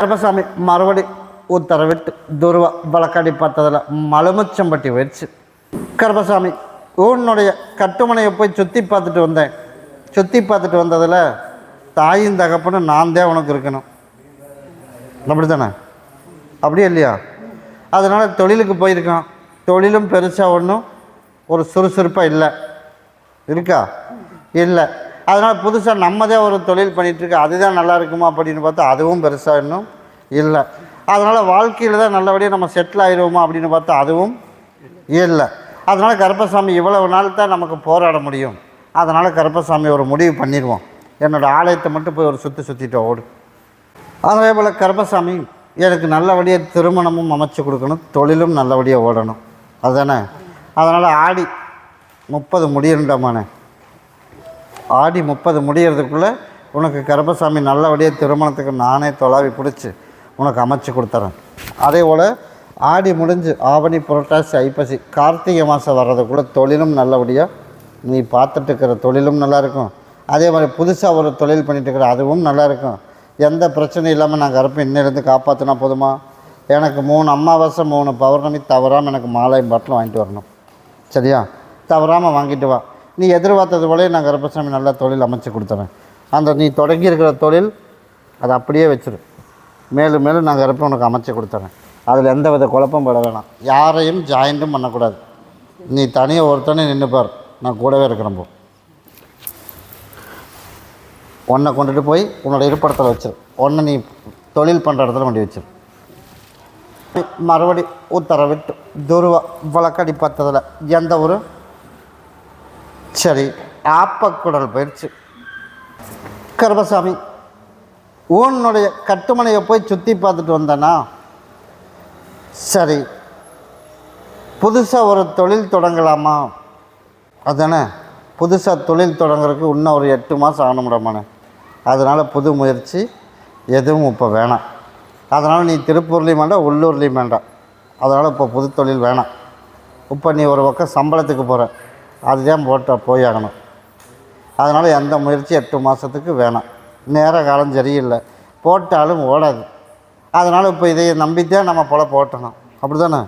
கருப்பசாமி மறுபடி உத்தரவிட்டு துருவ வழக்கடி பார்த்ததில் மலுமச்சம்பட்டி வச்சு கருப்பசாமி உன்னுடைய கட்டுமனையை போய் சுற்றி பார்த்துட்டு வந்தேன். சுற்றி பார்த்துட்டு வந்ததில் தாயும் தகப்பனும் நான் தான் உனக்கு இருக்கணும். அப்படி தானே அப்படியே இல்லையா? அதனால் தொழிலுக்கு போயிருக்கான். தொழிலும் பெருசாக ஒன்றும் ஒரு சுறுசுறுப்பாக இல்லை. இருக்கா? இல்லை. அதனால் புதுசாக நம்மதே ஒரு தொழில் பண்ணிகிட்ருக்கு அதுதான் நல்லா இருக்குமா அப்படின்னு பார்த்தா அதுவும் பெருசாக இன்னும் இல்லை. அதனால் வாழ்க்கையில் தான் நல்லபடியாக நம்ம செட்டில் ஆயிடுவோமா அப்படின்னு பார்த்தா அதுவும் இல்லை. அதனால் கருப்பசாமி இவ்வளவு நாள் தான் நமக்கு போராட முடியும். அதனால் கருப்பசாமி ஒரு முடிவு பண்ணிடுவோம். என்னோடய ஆலயத்தை மட்டும் போய் ஒரு சுற்றி சுற்றிட்டு ஓடு. அதே போல் கருப்பசாமி எனக்கு நல்லபடியாக திருமணமும் அமைச்சு கொடுக்கணும் தொழிலும் நல்லபடியாக ஓடணும். அதுதானே? அதனால் ஆடி முப்பது முடியண்டாமானே ஆடி முப்பது முடியறதுக்குள்ளே உனக்கு கருப்பசாமி நல்லபடியாக திருமணத்துக்கு நானே தொலாவி பிடிச்சி உனக்கு அமைச்சு கொடுத்துறேன். அதே போல் ஆடி முடிஞ்சு ஆவணி புரட்டாசி ஐப்பசி கார்த்திகை மாதம் வர்றதுக்குள்ளே தொழிலும் நல்லபடியாக நீ பார்த்துட்டு இருக்கிற தொழிலும் நல்லாயிருக்கும் அதே மாதிரி புதுசாக ஒரு தொழில் பண்ணிட்டு இருக்கிற அதுவும் நல்லாயிருக்கும் எந்த பிரச்சனையும் இல்லாமல் நான் கருப்பேன் இன்னிலேருந்து காப்பாற்றினா போதுமா? எனக்கு மூணு அமாவாசை மூணு பௌர்ணமி தவறாமல் எனக்கு மாலை பாட்டில் வாங்கிட்டு வரணும். சரியா? தவறாமல் வாங்கிட்டு வா. நீ எதிர்பார்த்தது போலே நான் கருப்பசாமி நல்ல தொழில் அமைச்சு கொடுத்துறேன். அந்த நீ தொடங்கி இருக்கிற தொழில் அதை அப்படியே வச்சிரு. மேலும் மேலும் நான் கருப்பை உனக்கு அமைச்சு கொடுத்துறேன். அதில் எந்த வித குழப்பம் பட வேணாம். யாரையும் ஜாயிண்ட்டும் பண்ணக்கூடாது. நீ தனியாக ஒருத்தனே நின்றுப்பார் நான் கூடவே இருக்கிறேன் போ. உன்னை கொண்டுட்டு போய் உன்னோட இருப்பிடத்தில் வச்சிரு. உன்னை நீ தொழில் பண்ணுற இடத்துல கொண்டு வச்சிரு. மறுபடி உத்தரவிட்டு துருவ வழக்கடி பார்த்ததில் எந்த ஒரு சரி ஆப்பக்குடல் பயிற்சி. கருபசாமி உன்னுடைய கட்டுமனையை போய் சுற்றி பார்த்துட்டு வந்தேனா? சரி புதுசாக ஒரு தொழில் தொடங்கலாமா? அதானே புதுசாக தொழில் தொடங்குறதுக்கு இன்னும் ஒரு எட்டு மாதம் ஆகணும்டாமாண்ணே அதனால் புது முயற்சி எதுவும் இப்போ வேணாம். அதனால் நீ திருப்பூர்லேயும் வேண்டாம் உள்ளூர்லேயும் வேண்டாம். அதனால் இப்போ புது தொழில் வேணாம். இப்போ நீ ஒரு பக்கம் சம்பளத்துக்கு போகிற அதுதான் போட்ட போய் ஆகணும் அதனால் எந்த முயற்சி எட்டு மாதத்துக்கு வேணாம். நேர காலம் சரியில்லை. போட்டாலும் ஓடாது. அதனால் இப்போ இதை நம்பித்தான் நம்ம போல போட்டணும். அப்படி தானே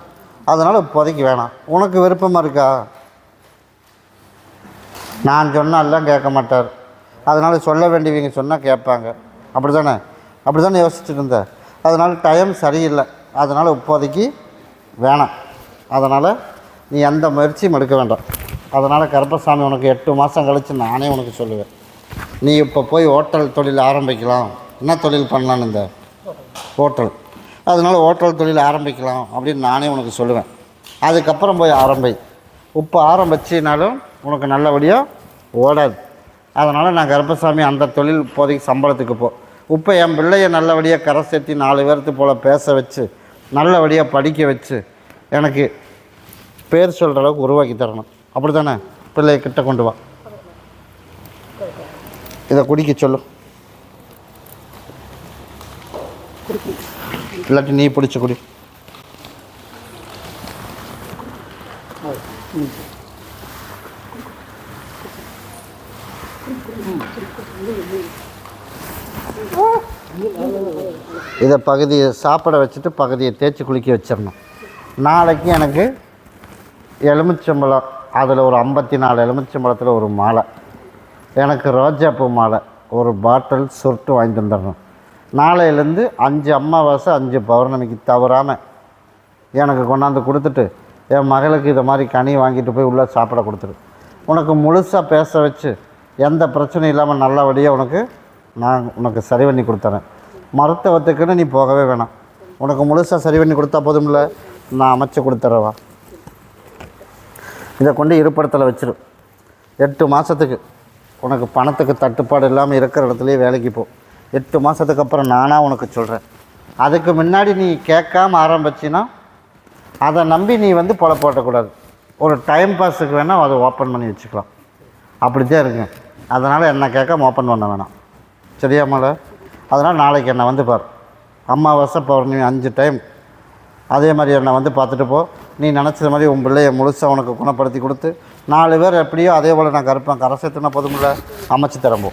அதனால் இப்போதைக்கு வேணாம். உனக்கு விருப்பமாக இருக்கா? நான் சொன்னாலாம் கேட்க மாட்டார். அதனால் சொல்ல வேண்டியவங்க சொன்னால் கேட்பாங்க. அப்படி தானே அப்படி தானே யோசிச்சுட்டு இருந்த. அதனால் டைம் சரியில்லை. அதனால் இப்போதைக்கு வேணாம். அதனால் நீ எந்த முயற்சியும் எடுக்க வேண்டாம். அதனால் கருப்பசாமி உனக்கு எட்டு மாதம் கழித்து நானே உனக்கு சொல்லுவேன். நீ இப்போ போய் ஹோட்டல் தொழில் ஆரம்பிக்கலாம். என்ன தொழில் பண்ணலான்னு இந்த ஹோட்டல்? அதனால் ஹோட்டல் தொழில் ஆரம்பிக்கலாம் அப்படின்னு நானே உனக்கு சொல்லுவேன். அதுக்கப்புறம் போய் ஆரம்பி. இப்போ ஆரம்பிச்சினாலும் உனக்கு நல்லபடியாக ஓடாது. அதனால் நான் கருப்பசாமி அந்த தொழில் இப்போதைக்கு சம்பளத்துக்கு போ. இப்போ என் பிள்ளையை நல்லபடியாக கரை சேர்த்தி நாலு பேர்த்து போல் பேச வச்சு நல்லபடியாக படிக்க வச்சு எனக்கு பேர் சொல்கிற அளவுக்கு உருவாக்கி தரணும். அப்படி தானே பிள்ளைய கிட்ட கொண்டு வா. இதை குடிக்க சொல்லு. இல்லாட்டி நீ பிடிச்ச குடி. இதை பகுதியை சாப்பிட வச்சுட்டு பகுதியை தேய்ச்சி குளிக்க வச்சிடணும். நாளைக்கு எனக்கு எலுமிச்சம்பழம். அதில் ஒரு ஐம்பத்தி நாலு எலுமிச்சம்பழத்தில் ஒரு மாலை. எனக்கு ரோஜாப்பூ மாலை ஒரு பாட்டில் சுருட்டு வாங்கிட்டு வந்துடணும். நாளையிலேருந்து அஞ்சு அமாவாசை அஞ்சு பௌர்ணமிக்கு தவறாமல் எனக்கு கொண்டாந்து கொடுத்துட்டு என் மகளுக்கு இதை மாதிரி கனி வாங்கிட்டு போய் உள்ளே சாப்பிட கொடுத்துரு. உனக்கு முழுசாக பேச வச்சு எந்த பிரச்சனையும் இல்லாமல் நல்லபடியாக உனக்கு நான் உனக்கு சரி பண்ணி கொடுத்துறேன். மருத்துவத்துக்குன்னு நீ போகவே வேணாம். உனக்கு முழுசாக சரி பண்ணி கொடுத்தா போதும்ல? நான் அமைச்சு கொடுத்துறவா? இதை கொண்டு இருப்பிடத்தில் வச்சிடும் எட்டு மாதத்துக்கு உனக்கு பணத்துக்கு தட்டுப்பாடு இல்லாமல் இருக்கிற இடத்துலையே வேலைக்கு போ. எட்டு மாதத்துக்கு அப்புறம் நானாக உனக்கு சொல்கிறேன் அதுக்கு முன்னாடி நீ கேட்காம ஆரம்பிச்சின்னா அதை நம்பி நீ வந்து பொல போட்டக்கூடாது. ஒரு டைம் பாஸுக்கு வேணால் அதை ஓப்பன் பண்ணி வச்சுக்கலாம். அப்படி தான் இருக்குங்க அதனால் என்ன கேட்காம ஓப்பன் பண்ண வேணாம். சரியாமல அதனால் நாளைக்கு என்னை வந்து பார். அமாவாசை பௌர்ணமி அஞ்சு டைம் அதே மாதிரி என்னை வந்து பார்த்துட்டு போ. நீ நினச்சது மாதிரி உன் பிள்ளையை முழுசாக உனக்கு குணப்படுத்தி கொடுத்து நாலு பேர் எப்படியோ அதே போல் நான் கருப்பேன். கரை சேர்த்துனா போதுமில்ல அமைச்சு தரம்போ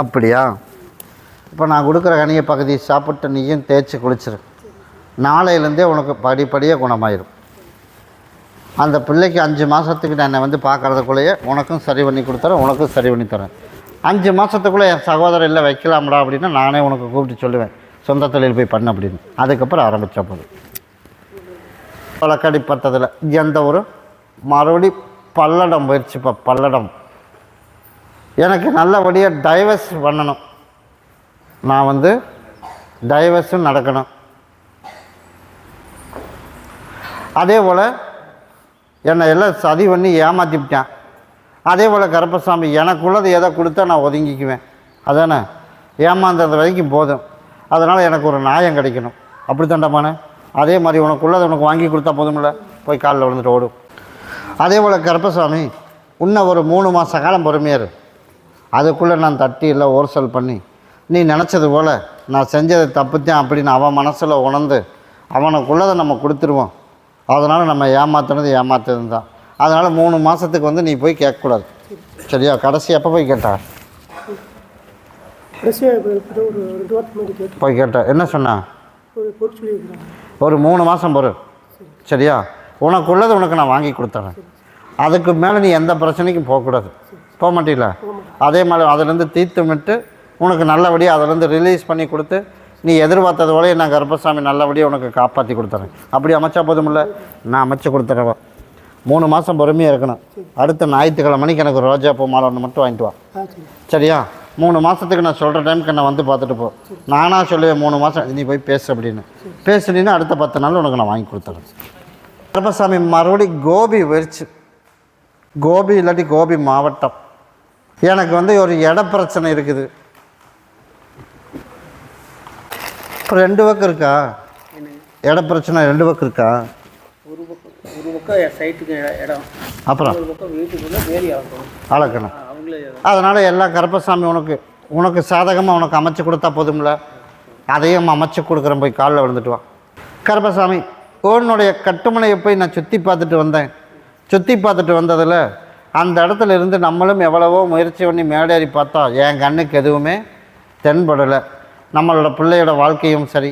அப்படியா? இப்போ நான் கொடுக்குற கனிய பகுதி சாப்பிட்டு நீயும் தேய்ச்சி குளிச்சிரு. நாளையிலேருந்தே உனக்கு படிப்படியாக குணமாயிரும். அந்த பிள்ளைக்கு அஞ்சு மாதத்துக்கு நான் என்னை வந்து பார்க்குறதுக்குள்ளேயே உனக்கும் சரி பண்ணி கொடுத்துறேன் உனக்கும் சரி பண்ணி தரேன். அஞ்சு மாதத்துக்குள்ளே என் சகோதரர் இல்லை வைக்கலாம்டா அப்படின்னா நானே உனக்கு கூப்பிட்டு சொல்லுவேன். சொந்த தொழில் போய் பண்ண அப்படின்னு. அதுக்கப்புறம் ஆரம்பித்த போது வழக்கடி பத்ததில். எந்த ஒரு மறுபடி பல்லடம் போயிடுச்சுப்பா பல்லடம். எனக்கு நல்லபடியாக டைவர்ஸ் பண்ணணும். நான் வந்து டைவர்ஸும் நடக்கணும். அதே போல் என்னை எல்லாம் சதி பண்ணி ஏமாற்றிவிட்டேன் அதே போல் கருப்பசாமி எனக்குள்ளது எதை கொடுத்தா நான் ஒதுங்கிக்குவேன். அதானே? ஏமாந்தது வரைக்கும் போதும். அதனால் எனக்கு ஒரு நியாயம் கிடைக்கணும். அப்படி தாண்டமானே அதே மாதிரி உனக்குள்ளதை உனக்கு வாங்கி கொடுத்தா போதும்ல? போய் காலில் விழுந்துட்டு ஓடும் அதே போல் கருப்பசாமி இன்னும் ஒரு மூணு மாத காலம் பொறுமையாரு அதுக்குள்ளே நான் தட்டி இல்லை ஓர்சல் பண்ணி. நீ நினச்சது போல் நான் செஞ்சது தப்புத்தான் அப்படின்னு அவன் மனசில் உணர்ந்து அவனுக்குள்ளதை நம்ம கொடுத்துருவோம். அதனால் நம்ம ஏமாத்துனது ஏமாத்துறது தான் அதனால் மூணு மாதத்துக்கு வந்து நீ போய் கேட்கக்கூடாது. சரியா? கடைசி எப்போ போய் கேட்டா? போய் கேட்ட. என்ன சொன்னா? ஒரு மூணு மாதம் பொறு. சரியா? உனக்குள்ளது உனக்கு நான் வாங்கி கொடுத்துறேன். அதுக்கு மேலே நீ எந்த பிரச்சனைக்கும் போகக்கூடாது. போக மாட்டீல? அதே மாதிரி அதுலேருந்து தீர்த்து விட்டு உனக்கு நல்லபடியாக அதுலேருந்து ரிலீஸ் பண்ணி கொடுத்து நீ எதிர்பார்த்தது போலயே நான் கருப்பசாமி நல்லபடியாக உனக்கு காப்பாற்றி கொடுத்துறேன். அப்படி அமைச்சா போதுமில்ல? நான் அமைச்சு கொடுத்துறவா. மூணு மாதம் பொறுமையாக இருக்கணும். அடுத்த ஞாயிற்றுக்கிழமை மணிக்கு எனக்கு ரோஜா பூ மாலை ஒன்று மட்டும் வாங்கிட்டு வா. சரியா? மூணு மாதத்துக்கு நான் சொல்கிற டைமுக்கு நான் வந்து பார்த்துட்டு போ. நானாக சொல்லுவேன் மூணு மாதம் நீ போய் பேசு அப்படின்னு. பேசுனீன்னா அடுத்த பத்து நாள் உனக்கு நான் வாங்கி கொடுத்துறேன். கருப்பசாமி மறுபடி கோபி போயிடுச்சு கோபி இல்லாட்டி கோபி மாவட்டம். எனக்கு வந்து ஒரு இட பிரச்சனை இருக்குது. ரெண்டு பக்கம் இருக்கா? இட பிரச்சனை ரெண்டு பக்கம் இருக்கா? ஒரு பக்கம். ஒரு பக்கம் சைட்டுக்கு இடம். அப்புறம்? ஒரு பக்கம் வீட்டுக்குள்ளே வேலி அளக்கணும் அவங்களே அதனால் எல்லா கருப்பசாமி உனக்கு உனக்கு சாதகமாக உனக்கு அமைச்சு கொடுத்தா போதும்ல? அதையும் அமைச்சு கொடுக்குறேன் போய் காலில் விழுந்துட்டு வா. கருப்பசாமி உன்னுடைய கட்டுமனையை போய் நான் சுற்றி பார்த்துட்டு வந்தேன். சுற்றி பார்த்துட்டு வந்ததில் அந்த இடத்துல இருந்து நம்மளும் எவ்வளவோ முயற்சி பண்ணி மேடேறி பார்த்தா என் கண்ணுக்கு எதுவுமே தென்படலை. நம்மளோட பிள்ளையோட வாழ்க்கையும் சரி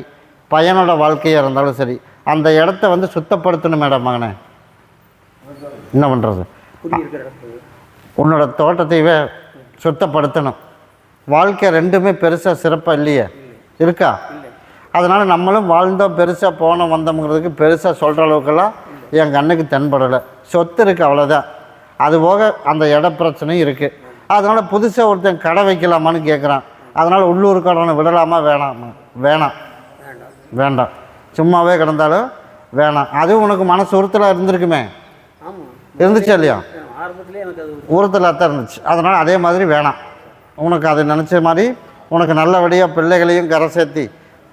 பையனோட வாழ்க்கையாக இருந்தாலும் சரி அந்த இடத்த வந்து சுத்தப்படுத்தணும் மேடம் மகனே என்ன பண்ணுறது உன்னோட தோட்டத்தையவே சுத்தப்படுத்தணும். வாழ்க்கை ரெண்டுமே பெருசாக சிறப்பாக இல்லையே? இருக்கா? அதனால் நம்மளும் வாழ்ந்தோம் பெருசாக போனோம் வந்தோம்ங்கிறதுக்கு பெருசாக சொல்கிற அளவுக்கெல்லாம் என் கண்ணுக்கு தென்படலை. சொத்து இருக்குது அவ்வளோதான் அது போக அந்த இட பிரச்சனையும் இருக்குது அதனால் புதுசாக ஒருத்தன் கடை வைக்கலாமான்னு கேட்குறான் அதனால் உள்ளூர் கடனை விடலாமா வேணாமா? வேணாம். வேண்டாம். சும்மாவே கிடந்தாலும் வேணாம். அதுவும் உனக்கு மனசு உறுத்தலாக இருந்திருக்குமே. இருந்துச்சா இல்லையா? உறுத்தலாக தான் இருந்துச்சு. அதனால் அதே மாதிரி வேணாம். உனக்கு அது நினச்ச மாதிரி உனக்கு நல்லபடியாக பிள்ளைகளையும் கரை சேர்த்தி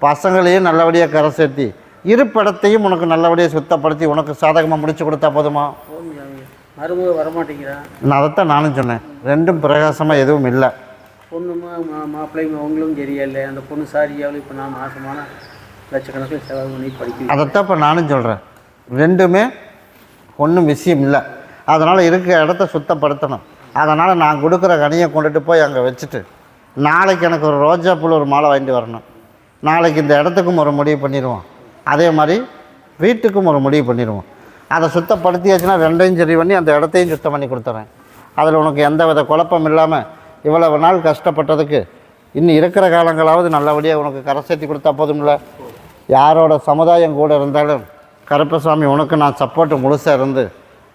பசங்களையும் நல்லபடியாக கரை சேர்த்தி இருப்பிடத்தையும் உனக்கு நல்லபடியாக சுத்தப்படுத்தி உனக்கு சாதகமாக முடிச்சு கொடுத்தா போதுமா? மருமக வரமாட்டேங்கிறான் நான் அதைத்தான் நானும் சொன்னேன். ரெண்டும் பிரகாசமாக எதுவும் இல்லை. பொண்ணுமா மா மாப்பிள்ளைங்க அவங்களும் சரியில்லை அந்த பொண்ணு சாரியாவில் இப்போ நான் மாசமான லட்சக்கணக்கில் செலவு பண்ணி படிக்கணும் அதைத்தான் இப்போ நானும் சொல்கிறேன் ரெண்டுமே ஒன்றும் விஷயம் இல்லை. அதனால் இருக்கிற இடத்த சுத்தப்படுத்தணும். அதனால் நான் கொடுக்குற கனியை கொண்டுட்டு போய் அங்கே வச்சுட்டு நாளைக்கு எனக்கு ஒரு ரோஜா புல் ஒரு மாலை வாங்கிட்டு வரணும். நாளைக்கு இந்த இடத்துக்கும் ஒரு முடிவு பண்ணிடுவோம். அதே மாதிரி வீட்டுக்கும் ஒரு முடிவு பண்ணிடுவோம். அதை சுத்தப்படுத்தியாச்சுன்னா ரெண்டையும் சரி பண்ணி அந்த இடத்தையும் சுத்தம் பண்ணி கொடுத்துறேன். அதில் உனக்கு எந்த வித குழப்பம் இல்லாமல் இவ்வளவு நாள் கஷ்டப்பட்டதுக்கு இன்னும் இருக்கிற காலங்களாவது நல்லபடியாக உனக்கு கரை சேர்த்தி கொடுத்தா போதும்ல? யாரோட சமுதாயம் கூட இருந்தாலும் கருப்பசாமி உனக்கு நான் சப்போர்ட்டு முழுசாக இருந்து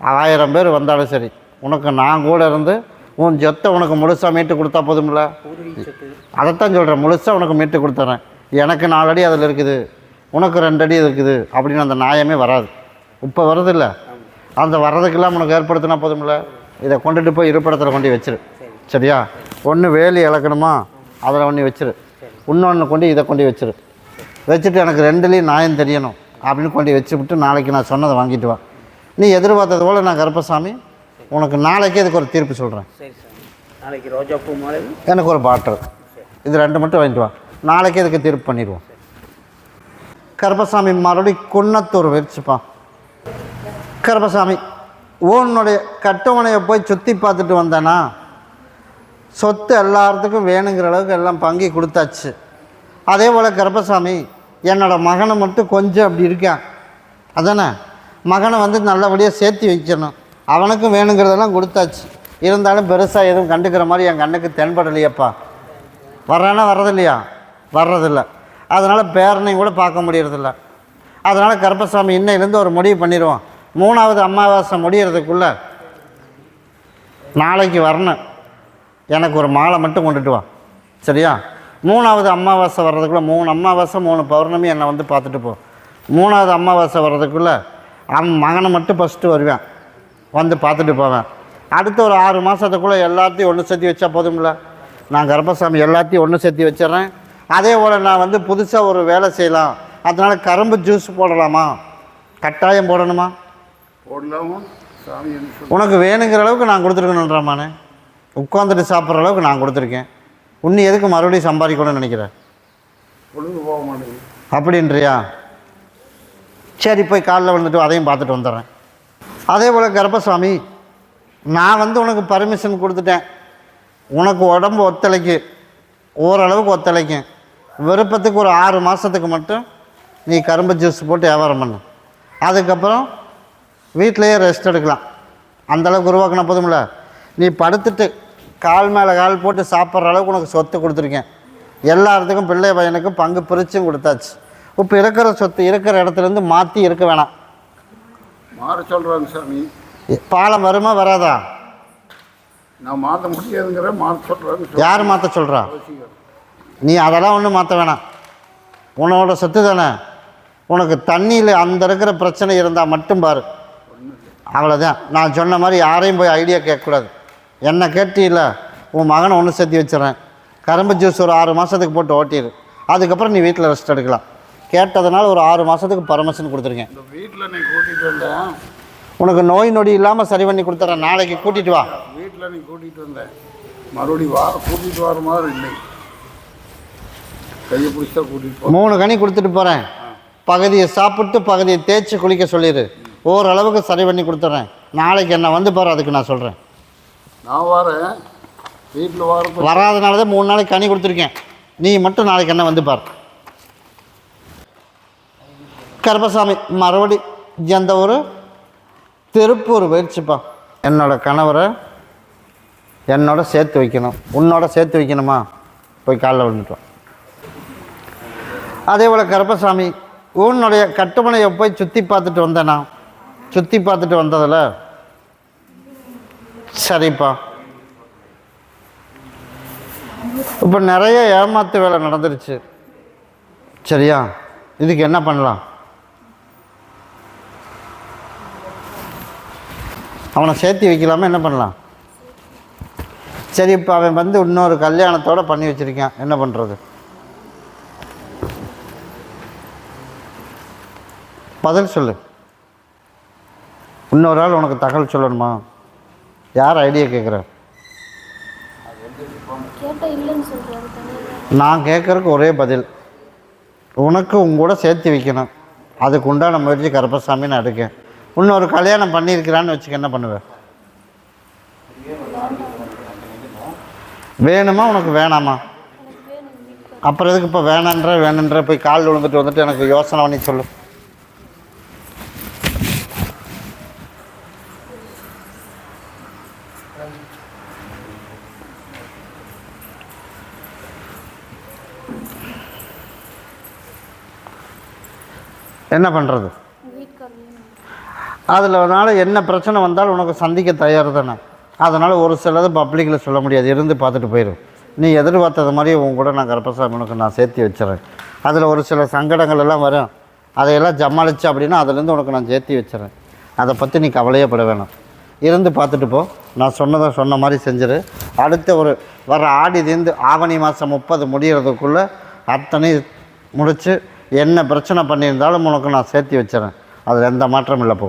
ஆயிரம் பேர் வந்தாலும் சரி உனக்கு நான் கூட இருந்து உன் சொத்தை உனக்கு முழுசாக மீட்டு கொடுத்தா போதும்ல? அதைத்தான் சொல்கிறேன் முழுசாக உனக்கு மீட்டு கொடுத்துட்றேன் எனக்கு நாலு அடி அதில் இருக்குது உனக்கு ரெண்டு அடி இருக்குது அப்படின்னு அந்த நியாயமே வராது. இப்போ வருதில்ல? அந்த வர்றதுக்கெல்லாம் உனக்கு ஏற்படுத்தினா போதும்ல? இதை கொண்டுட்டு போய் இருப்பிடத்தில் கொண்டு வச்சிரு. சரியா? ஒன்று வேலி இழக்கணுமா? அதில் ஒன்று வச்சிரு. இன்னொன்று கொண்டு இதை கொண்டு வச்சிரு. வச்சுட்டு எனக்கு ரெண்டுலேயும் நியாயம் தெரியணும் அப்படின்னு கொண்டு வச்சு விட்டு நாளைக்கு நான் சொன்னதை வாங்கிட்டு வா. நீ எதிர்பார்த்தது போல் நான் கருப்பசாமி உனக்கு நாளைக்கே இதுக்கு ஒரு தீர்ப்பு சொல்கிறேன் நாளைக்கு ரோஜா பூ எனக்கு ஒரு பாட்டில் இது ரெண்டு மட்டும் வாங்கிட்டு வா. நாளைக்கே இதுக்கு தீர்ப்பு பண்ணிடுவோம். கருப்பசாமி மறுபடி குன்னத்தூர் வச்சுப்பா கருப்பசாமி உன்னுடைய கட்டுமனையை போய் சுற்றி பார்த்துட்டு வந்தேனா சொத்து எல்லாத்துக்கும் வேணுங்கிற அளவுக்கு எல்லாம் பங்கி கொடுத்தாச்சு. அதே போல் கருப்பசாமி என்னோட மகனை மட்டும் கொஞ்சம் அப்படி இருக்கான். அதானே? மகனை வந்து நல்லபடியாக சேர்த்து வைக்கணும். அவனுக்கும் வேணுங்கிறதெல்லாம் கொடுத்தாச்சு. இருந்தாலும் பெருசாக எதுவும் கண்டுக்கிற மாதிரி என் கண்ணுக்கு தென்படலையப்பா. வர்றானா வர்றதில்லையா? வர்றதில்ல. அதனால் பேரனையும் கூட பார்க்க முடியறதில்ல. அதனால் கருப்பசாமி இன்னையிலேருந்து ஒரு முடிவு பண்ணிடுவோம் மூணாவது அமாவாசை முடியறதுக்குள்ளே நாளைக்கு வரணும். எனக்கு ஒரு மாலை மட்டும் கொண்டுட்டு வா. சரியா? மூணாவது அமாவாசை வர்றதுக்குள்ளே மூணு அமாவாசை மூணு பௌர்ணமி என்னை வந்து பார்த்துட்டு போ. மூணாவது அமாவாசை வர்றதுக்குள்ளே அவன் மகனை மட்டும் ஃபஸ்ட்டு வருவேன். வந்து பார்த்துட்டு போவேன். அடுத்த ஒரு ஆறு மாதத்துக்குள்ளே எல்லாத்தையும் ஒன்று சேர்த்து வச்சா போதும்ல? நான் கருப்பசாமி எல்லாத்தையும் ஒன்று சேர்த்து வச்சிடுறேன். அதே போல் நான் வந்து புதுசாக ஒரு வேலை செய்யலாம். அதனால் கரும்பு ஜூஸ் போடலாமா? கட்டாயம் போடணுமா? போடலாமா? உனக்கு வேணுங்கிற அளவுக்கு நான் கொடுத்துருக்கணுன்றாமானே உட்காந்துட்டு சாப்பிட்ற அளவுக்கு நான் கொடுத்துருக்கேன். இன்னும் எதுக்கு மறுபடியும் சம்பாதிக்கணும்னு நினைக்கிறேன் பொழுது போக மாட்டேங்குது அப்படின்றியா? சரி போய் காலைல வந்துட்டு அதையும் பார்த்துட்டு வந்துடுறேன். அதே போல் கர்ப்பசாமி நான் வந்து உனக்கு பர்மிஷன் கொடுத்துட்டேன். உனக்கு உடம்பு ஒத்துழைக்கு. ஓரளவுக்கு ஒத்துழைக்கும் விருப்பத்துக்கு ஒரு ஆறு மாதத்துக்கு மட்டும் நீ கரும்பு ஜூஸ் போட்டு வியாபாரம் பண்ணு. அதுக்கப்புறம் வீட்டிலையே ரெஸ்ட் எடுக்கலாம். அந்தளவுக்கு உருவாக்கின போதும்ல? நீ படுத்துட்டு கால் மேலே கால் போட்டு சாப்பிட்ற அளவுக்கு உனக்கு சொத்து கொடுத்துருக்கேன். எல்லாத்துக்கும் பிள்ளை பையனுக்கும் பங்கு பிரிச்சும் கொடுத்தாச்சு. இப்போ இருக்கிற சொத்து இருக்கிற இடத்துலேருந்து மாற்றி இருக்க வேணாம். மாற சொல்கிறாங்க சாமி. பாலம் வருமா வராதா? நான் மாற்ற முடியாதுங்கிற மாற சொல்கிறாங்க யார் மாற்ற சொல்கிறா நீ அதெல்லாம் ஒன்றும் மாற்ற வேணாம். உன்னோட சொத்து தானே. உனக்கு தண்ணியில் அந்த இருக்கிற பிரச்சனை இருந்தால் மட்டும் பாரு. அவ்வளோதான் நான் சொன்ன மாதிரி யாரையும் போய் ஐடியா கேட்கக்கூடாது. என்னை கேட்டியில்ல உன் மகனை ஒன்று சேர்த்து வச்சிடறேன் கரும்பு ஜூஸ் ஒரு ஆறு மாதத்துக்கு போட்டு ஓட்டிடு அதுக்கப்புறம் நீ வீட்டில் ரெஸ்ட் எடுக்கலாம். கேட்டதுனால ஒரு ஆறு மாதத்துக்கு பர்மிஷன் கொடுத்துருக்கேன். வீட்டில் நீ கூட்டிகிட்டு வந்தேன் உனக்கு நோய் நொடி இல்லாமல் சரி பண்ணி கொடுத்துட்றேன் நாளைக்கு கூட்டிகிட்டு வா. வீட்டில் நீ கூட்டிகிட்டு வந்தேன் மறுபடியும் வா கூட்டிகிட்டு வர மாதிரி இல்லை. கையை பிடிச்சா கூட்டிகிட்டு மூணு கனி கொடுத்துட்டு போகிறேன் பகுதியை சாப்பிட்டு பகுதியை தேய்ச்சி குளிக்க சொல்லிடு ஓரளவுக்கு சரி பண்ணி கொடுத்துட்றேன் நாளைக்கு என்ன வந்து பாரு அதுக்கு நான் சொல்கிறேன் நான் வரேன். வீட்டில் வர வராதனால தான் மூணு நாளைக்கு கனி கொடுத்துருக்கேன். நீ மட்டும் நாளைக்கு என்ன வந்து பார். கருப்பசாமி மறுபடி எந்த ஒரு திருப்பூர் போயிடுச்சுப்பா. என்னோட கணவரை என்னோட சேர்த்து வைக்கணும். உன்னோட சேர்த்து வைக்கணுமா? போய் காலைல விழுந்துட்டோம். அதே போல் கருப்பசாமி உன்னுடைய கட்டுமனையை போய் சுற்றி பார்த்துட்டு வந்தேனா? சுற்றி பார்த்துட்டு வந்ததில் சரிப்பா. இப்போ நிறைய ஏமாத்து வேலை நடந்துருச்சு. சரியா? இதுக்கு என்ன பண்ணலாம்? அவனை சேர்த்து வைக்கலாமா என்ன பண்ணலாம்? சரி இப்போ அவன் வந்து இன்னொரு கல்யாணத்தோடு பண்ணி வச்சிருக்கான். என்ன பண்ணுறது பதில் சொல்லு. இன்னொரு ஆள் உனக்கு தகவல் சொல்லணுமா? யார் ஐடியா கேட்குற? கேட்டா இல்லைன்னு சொல்றாரு தானே நான் கேட்குறக்கு ஒரே பதில். உனக்கு உங்க கூட சேர்த்து வைக்கணும். அதுக்கு உண்டான முயற்சி கருப்பசாமி நான் எடுக்கேன். இன்னொரு கல்யாணம் பண்ணியிருக்கிறான்னு வச்சுக்க என்ன பண்ணுவேன் வேணுமா? உனக்கு வேணாமா? அப்புறம் எதுக்கு இப்போ வேணான்ற வேணுன்ற போய் கால் விழுந்துட்டு வந்துட்டு எனக்கு யோசனை பண்ணி சொல்லு. என்ன பண்ணுறது அதனால அதில் அதனால் என்ன பிரச்சனை வந்தாலும் உனக்கு சந்திக்க தயார் தானே. அதனால் ஒரு சிலது பப்ளிக்கில் சொல்ல முடியாது. இருந்து பார்த்துட்டு போயிடும் நீ எதிர்பார்த்தது மாதிரி உன் கூட நான் கருப்பசாமி உனக்கு நான் சேர்த்து வச்சுறேன். அதில் ஒரு சில சங்கடங்கள் எல்லாம் வரும். அதையெல்லாம் ஜமாளிச்சு அப்படின்னா அதுலேருந்து உனக்கு நான் சேர்த்து வச்சுறேன். அதை பற்றி நீ கவலையே பட வேணாம். இருந்து பார்த்துட்டு போ. நான் சொன்னதை சொன்ன மாதிரி செஞ்சிரு. அடுத்த ஒரு வர ஆடி தீர்ந்து ஆவணி மாதம் முப்பது முடிகிறதுக்குள்ளே அத்தனை முடித்து என்ன பிரச்சனை பண்ணியிருந்தாலும் உனக்கு நான் சேர்த்து வச்சுறேன். அதில் எந்த மாற்றமும் இல்லை போ.